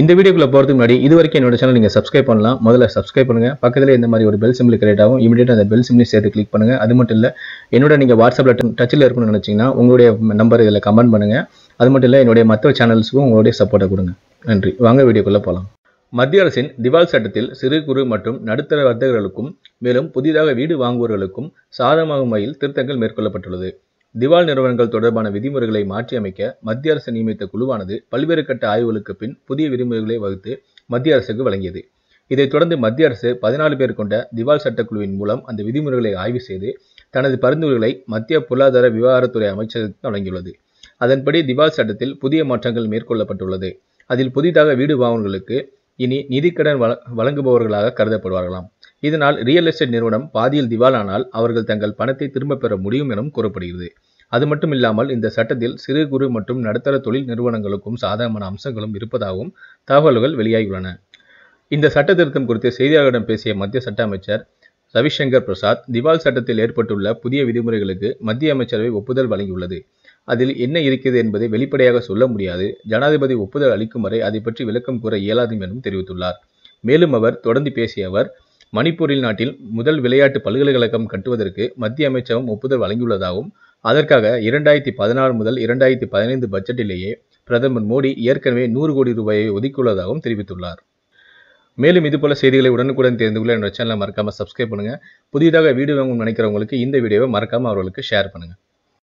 இந்த வீடியோக்குள்ள போகிறதுக்கு முன்னாடி இது வரைக்கும் என்னோட சேனல் நீங்கள் சப்ஸ்கிரைப் பண்ணலாம். முதல்ல சப்ஸ்கிரைப் பண்ணுங்கள் பக்கத்தில் இந்த மாதிரி ஒரு பெல் சிம்பிள் கிரியேட் ஆகும். இமீடியட்டாக அந்த பெல் சிம்பிளையும் சேர்த்து கிளிக் பண்ணுங்கள் அது மட்டும் இல்லை என்னோட நீங்கள் வாட்ஸ்அப்பில் டச்சில் இருக்கணும்னு நினச்சிங்கன்னா உங்களுடைய நம்பர் இதில் கமெண்ட் பண்ணுங்க. அது மட்டும் இல்லை என்னுடைய மற்ற சேனல்ஸுக்கும் உங்களுடைய சப்போர்ட்டை கொடுங்க. நன்றி. வாங்க வீடியோக்குள்ளே போகலாம் மத்திய அரசின் திவால் சட்டத்தில் சிறு குறு மற்றும் நடுத்தர வர்த்தகர்களுக்கும் மேலும் புதிதாக வீடு வாங்குவோர்களுக்கும் சாதகமாகும் வகையில் திருத்தங்கள் மேற்கொள்ளப்பட்டுள்ளது. திவால் நிறுவனங்கள் தொடர்பான விதிமுறைகளை மாற்றியமைக்க மத்திய அரசு நியமித்த குழுவானது பல்வேறு கட்ட ஆய்வுகளுக்கு பின் புதிய விதிமுறைகளை வகுத்து மத்திய அரசுக்கு வழங்கியது. இதைத் தொடர்ந்து மத்திய அரசு பதினாலு பேர் கொண்ட திவால் சட்டக்குழுவின் மூலம் அந்த விதிமுறைகளை ஆய்வு செய்து தனது பரிந்துரைகளை மத்திய பொருளாதார விவகாரத்துறை அமைச்சகத்துக்கு வழங்கியுள்ளது. அதன்படி திவால் சட்டத்தில் புதிய மாற்றங்கள் மேற்கொள்ளப்பட்டுள்ளது. அதில் புதிதாக வீடு வாங்குவர்களுக்கு இனி நிதிக்கடன் வழங்குபவர்களாக கருதப்படுவார்களாம். இதனால் ரியல் எஸ்டேட் நிறுவனம் பாதியில் திவாலானால் அவர்கள் தங்கள் பணத்தை திரும்பப் பெற முடியும் எனவும் கூறப்படுகிறது. அது மட்டுமில்லாமல் இந்த சட்டத்தில் சிறு குறு மற்றும் நடுத்தர தொழில் நிறுவனங்களுக்கும் சாதகமான அம்சங்களும் இருப்பதாகவும் தகவல்கள் வெளியாகியுள்ளன. இந்த சட்ட திருத்தம் குறித்து செய்தியாளர்களிடம் பேசிய மத்திய சட்ட அமைச்சர் ரவிசங்கர் பிரசாத் திவால் சட்டத்தில் ஏற்பட்டுள்ள புதிய விதிமுறைகளுக்கு மத்திய அமைச்சரவை ஒப்புதல் வழங்கியுள்ளது. அதில் என்ன இருக்கிறது என்பதை வெளிப்படையாக சொல்ல முடியாது. ஜனாதிபதி ஒப்புதல் அளிக்கும் வரை அதை பற்றி விளக்கம் கூற இயலாது எனவும் தெரிவித்துள்ளார். மேலும் அவர் தொடர்ந்து பேசிய அவர் மணிப்பூரில் நாட்டில் முதல் விளையாட்டு பல்கலைக்கழகம் கட்டுவதற்கு மத்திய அமைச்சகம் ஒப்புதல் வழங்கியுள்ளதாகவும் அதற்காக இரண்டாயிரத்தி பதினாறு முதல் இரண்டாயிரத்தி பதினைந்து பட்ஜெட்டிலேயே பிரதமர் மோடி ஏற்கனவே நூறு கோடி ரூபாயை ஒதுக்கியுள்ளதாகவும் தெரிவித்துள்ளார். மேலும் இதுபோல செய்திகளை உடனுக்குடன் தெரிந்து கொள்ள என்னோட சேனலை மறக்காமல் சப்ஸ்கிரைப் பண்ணுங்கள் புதிதாக வீடியோ வாங்கணும்னு நினைக்கிறவங்களுக்கு இந்த வீடியோவை மறக்காமல் அவர்களுக்கு ஷேர் பண்ணுங்கள்